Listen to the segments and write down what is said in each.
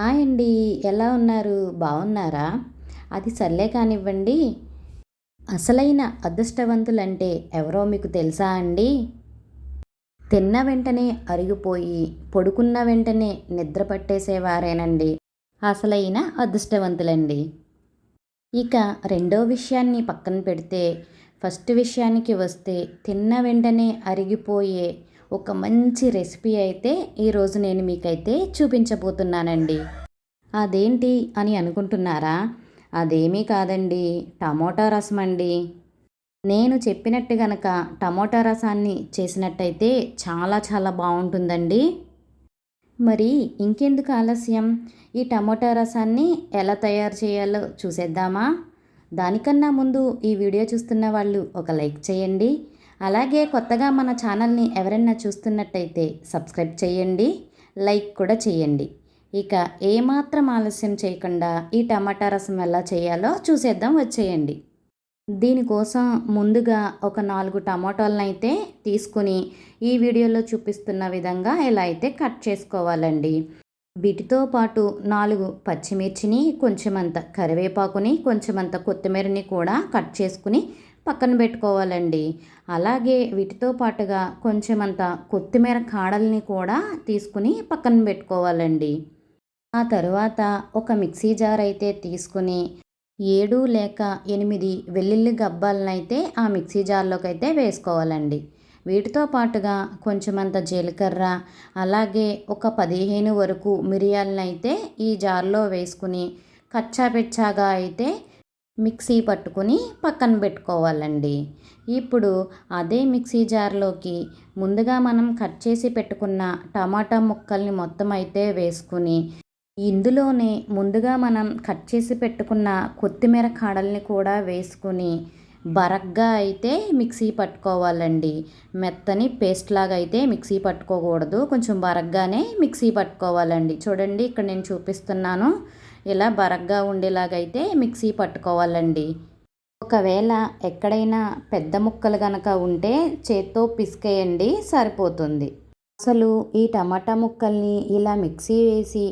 Hi అండి. ఎలా ఉన్నారు? బాగున్నారా అది సర్లే కానివ్వండి. అసలైన అదృష్టవంతులంటే ఎవరో మీకు తెలుసా అండి? తిన్న వెంటనే అరిగిపోయి పడుకున్న వెంటనే నిద్ర పట్టేసేవారేనండి. అసలైన అదృష్టవంతులండి. ఇక రెండో విషయాన్ని పక్కన పెడితే ఫస్ట్ విషయానికి వస్తే తిన్న వెంటనే అరిగిపోయే ఒక మంచి రెసిపీ అయితే ఈరోజు నేను మీకైతే చూపించబోతున్నానండి. అదేంటి అని అనుకుంటున్నారా? అదేమీ కాదండి. టమోటా రసం అండి. నేను చెప్పినట్టు గనక టమోటా రసాన్ని చేసినట్టయితే చాలా చాలా బాగుంటుందండి. మరి ఇంకెందుకు ఆలస్యం? ఈ టమోటా రసాన్ని ఎలా తయారు చేయాలో చూసేద్దామా? దానికన్నా ముందు ఈ వీడియో చూస్తున్న వాళ్ళు ఒక లైక్ చేయండి. అలాగే కొత్తగా మన ఛానల్ని ఎవరైనా చూస్తున్నట్టయితే సబ్స్క్రైబ్ చేయండి లైక్ కూడా చేయండి. ఇక ఏమాత్రం ఆలస్యం చేయకుండా ఈ టమాటా రసం ఎలా చేయాలో చూసేద్దాం వచ్చేయండి. దీనికోసం ముందుగా ఒక నాలుగు టమాటాలను అయితే తీసుకుని ఈ వీడియోలో చూపిస్తున్న విధంగా ఎలా అయితే కట్ చేసుకోవాలండి. వీటితో పాటు నాలుగు పచ్చిమిర్చిని కొంచెమంత కరివేపాకుని కొంచెమంత కొత్తిమీరని కూడా కట్ చేసుకుని పక్కన పెట్టుకోవాలండి. అలాగే వీటితో పాటుగా కొంచెమంత కొత్తిమీర కాడల్ని కూడా తీసుకుని పక్కన పెట్టుకోవాలండి. ఆ తరువాత ఒక మిక్సీ జార్ అయితే తీసుకుని ఏడు లేక ఎనిమిది వెల్లుల్లి గబ్బాలనైతే ఆ మిక్సీ జార్లోకి అయితే వేసుకోవాలండి. వీటితో పాటుగా కొంచెమంత జీలకర్ర అలాగే ఒక పదిహేను వరకు మిరియాలనైతే ఈ జార్లో వేసుకుని కచ్చాపెచ్చాగా అయితే మిక్సీ పట్టుకుని పక్కన పెట్టుకోవాలండి. ఇప్పుడు అదే మిక్సీ జార్లోకి ముందుగా మనం కట్ చేసి పెట్టుకున్న టమాటా ముక్కల్ని మొత్తం అయితే వేసుకుని ఇందులోనే ముందుగా మనం కట్ చేసి పెట్టుకున్న కొత్తిమీర కాడల్ని కూడా వేసుకుని బరగ్గా అయితే మిక్సీ పట్టుకోవాలండి. మెత్తని పేస్ట్ లాగా అయితే మిక్సీ పట్టుకోకూడదు. కొంచెం బరగ్గానే మిక్సీ పట్టుకోవాలండి. చూడండి ఇక్కడ నేను చూపిస్తున్నాను. ఇలా బరగ్గా ఉండేలాగైతే మిక్సీ పట్టుకోవాలండి. ఒకవేళ ఎక్కడైనా పెద్ద ముక్కలు కనుక ఉంటే చేత్తో పిసికేయండి సరిపోతుంది. అసలు ఈ టమాటా ముక్కల్ని ఇలా మిక్సీ వేసి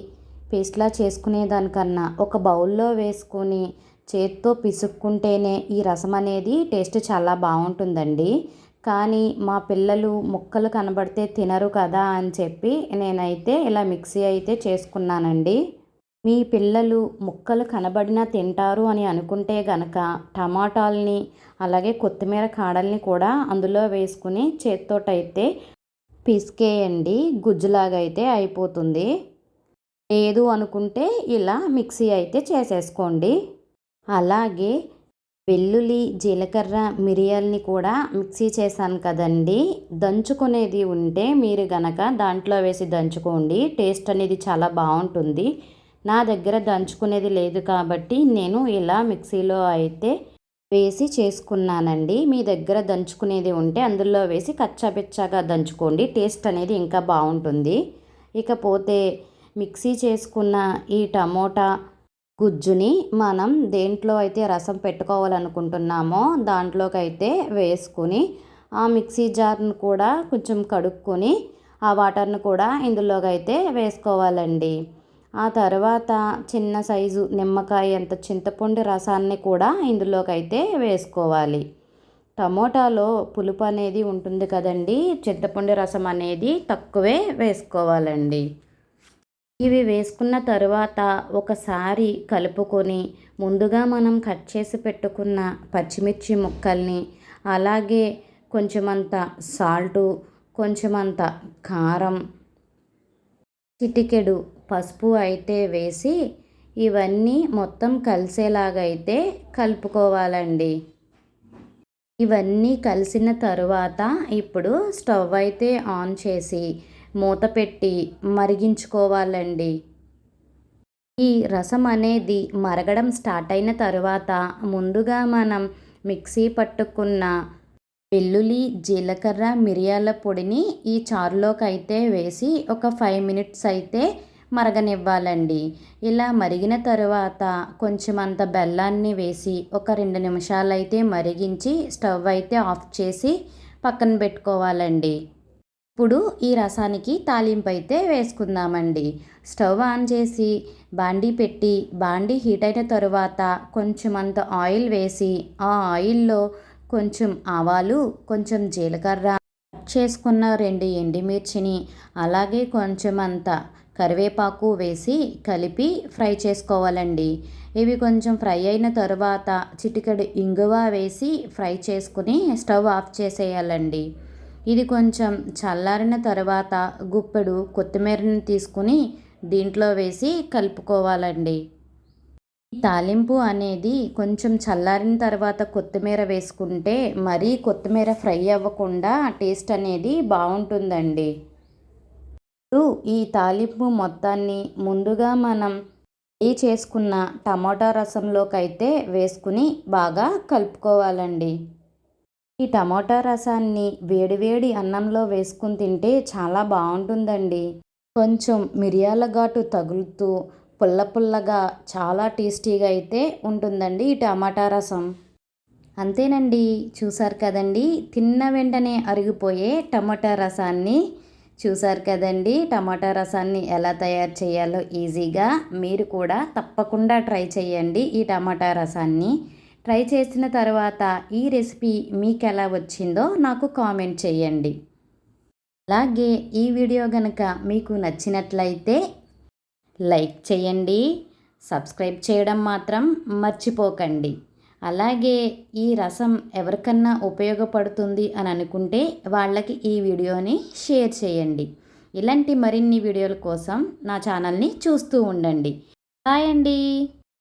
పేస్ట్లా చేసుకునే దానికన్నా ఒక బౌల్లో వేసుకొని చేత్తో పిసుక్కుంటేనే ఈ రసం అనేది టేస్ట్ చాలా బాగుంటుందండి. కానీ మా పిల్లలు ముక్కలు కనబడితే తినరు కదా అని చెప్పి నేనైతే ఇలా మిక్సీ అయితే చేసుకున్నానండి. మీ పిల్లలు ముక్కలు కనబడినా తింటారు అని అనుకుంటే గనక టమాటాలని అలాగే కొత్తిమీర కాడల్ని కూడా అందులో వేసుకుని చేత్తోటైతే పిసికేయండి. గుజ్జులాగా అయితే అయిపోతుంది. లేదు అనుకుంటే ఇలా మిక్సీ అయితే చేసేసుకోండి. అలాగే వెల్లుల్లి జీలకర్ర మిరియాలని కూడా మిక్సీ చేశాను కదండి. దంచుకునేది ఉంటే మీరు గనక దాంట్లో వేసి దంచుకోండి. టేస్ట్ అనేది చాలా బాగుంటుంది. నా దగ్గర దంచుకునేది లేదు కాబట్టి నేను ఇలా మిక్సీలో అయితే వేసి చేసుకున్నానండి. మీ దగ్గర దంచుకునేది ఉంటే అందులో వేసి కచ్చాపిచ్చాగా దంచుకోండి. టేస్ట్ అనేది ఇంకా బాగుంటుంది. ఇకపోతే మిక్సీ చేసుకున్న ఈ టమోటా గుజ్జుని మనం దేంట్లో అయితే రసం పెట్టుకోవాలనుకుంటున్నామో దాంట్లోకైతే వేసుకుని ఆ మిక్సీ జార్ను కూడా కొంచెం కడుక్కొని ఆ వాటర్ను కూడా ఇందులోకి అయితే వేసుకోవాలండి. ఆ తర్వాత చిన్న సైజు నిమ్మకాయ అంత చింతపండు రసాన్ని కూడా ఇందులోకి అయితే వేసుకోవాలి. టమోటాలో పులుపు అనేది ఉంటుంది కదండి చింతపండు రసం అనేది తక్కువే వేసుకోవాలండి. ఇవి వేసుకున్న తరువాత ఒకసారి కలుపుకొని ముందుగా మనం కట్ చేసి పెట్టుకున్న పచ్చిమిర్చి ముక్కల్ని అలాగే కొంచెమంత సాల్టు కొంచెమంత కారం చిటికెడు పసుపు అయితే వేసి ఇవన్నీ మొత్తం కలిసేలాగైతే కలుపుకోవాలండి. ఇవన్నీ కలిసిన తరువాత ఇప్పుడు స్టవ్ అయితే ఆన్ చేసి మూత పెట్టి మరిగించుకోవాలండి. ఈ రసం అనేది మరగడం స్టార్ట్ అయిన తరువాత ముందుగా మనం మిక్సీ పట్టుకున్న వెల్లుల్లి జీలకర్ర మిరియాల పొడిని ఈ చారులోకి అయితే వేసి ఒక ఫైవ్ మినిట్స్ అయితే మరగనివ్వాలండి. ఇలా మరిగిన తరువాత కొంచెం అంత బెల్లాన్ని వేసి ఒక రెండు నిమిషాలు అయితే మరిగించి స్టవ్ అయితే ఆఫ్ చేసి పక్కన పెట్టుకోవాలండి. ఇప్పుడు ఈ రసానికి తాలింపు అయితే వేసుకుందామండి. స్టవ్ ఆన్ చేసి బాండీ పెట్టి బాండీ హీట్ అయిన తరువాత కొంచెం అంత ఆయిల్ వేసి ఆ ఆయిల్లో కొంచెం ఆవాలు కొంచెం జీలకర్ర చేసుకున్న రెండు ఎండుమిర్చిని అలాగే కొంచెం అంత కరివేపాకు వేసి కలిపి ఫ్రై చేసుకోవాలండి. ఇవి కొంచెం ఫ్రై అయిన తరువాత చిటికెడు ఇంగువ వేసి ఫ్రై చేసుకుని స్టవ్ ఆఫ్ చేసేయాలండి. ఇది కొంచెం చల్లారిన తర్వాత గుప్పెడు కొత్తిమీరని తీసుకుని దీంట్లో వేసి కలుపుకోవాలండి. తాలింపు అనేది కొంచెం చల్లారిన తర్వాత కొత్తిమీర వేసుకుంటే మరీ కొత్తిమీర ఫ్రై అవ్వకుండా టేస్ట్ అనేది బాగుంటుందండి. ఈ తాలింపు మొత్తాన్ని ముందుగా మనం ఏ చేసుకున్న టమాటా రసంలోకి అయితే వేసుకుని బాగా కలుపుకోవాలండి. ఈ టమాటా రసాన్ని వేడివేడి అన్నంలో వేసుకుని తింటే చాలా బాగుంటుందండి. కొంచెం మిరియాల ఘాటు తగులుతూ పుల్ల పుల్లగా చాలా టేస్టీగా అయితే ఉంటుందండి ఈ టమాటా రసం. అంతేనండి చూసారు కదండి? తిన్న వెంటనే అరిగిపోయే టమాటా రసాన్ని చూసారు కదండి? టమాటా రసాన్ని ఎలా తయారు చేయాలో ఈజీగా మీరు కూడా తప్పకుండా ట్రై చేయండి ఈ టమాటా రసాన్ని. ట్రై చేసిన తర్వాత ఈ రెసిపీ మీకు ఎలా వచ్చిందో నాకు కామెంట్ చేయండి. అలాగే ఈ వీడియో కనుక మీకు నచ్చినట్లయితే లైక్ చేయండి సబ్స్క్రైబ్ చేయడం మాత్రం మర్చిపోకండి. అలాగే ఈ రసం ఎవరికన్నా ఉపయోగపడుతుంది అని అనుకుంటే వాళ్ళకి ఈ వీడియోని షేర్ చేయండి. ఇలాంటి మరిన్ని వీడియోల కోసం నా ఛానల్ని చూస్తూ ఉండండి. బాయ్ అండి.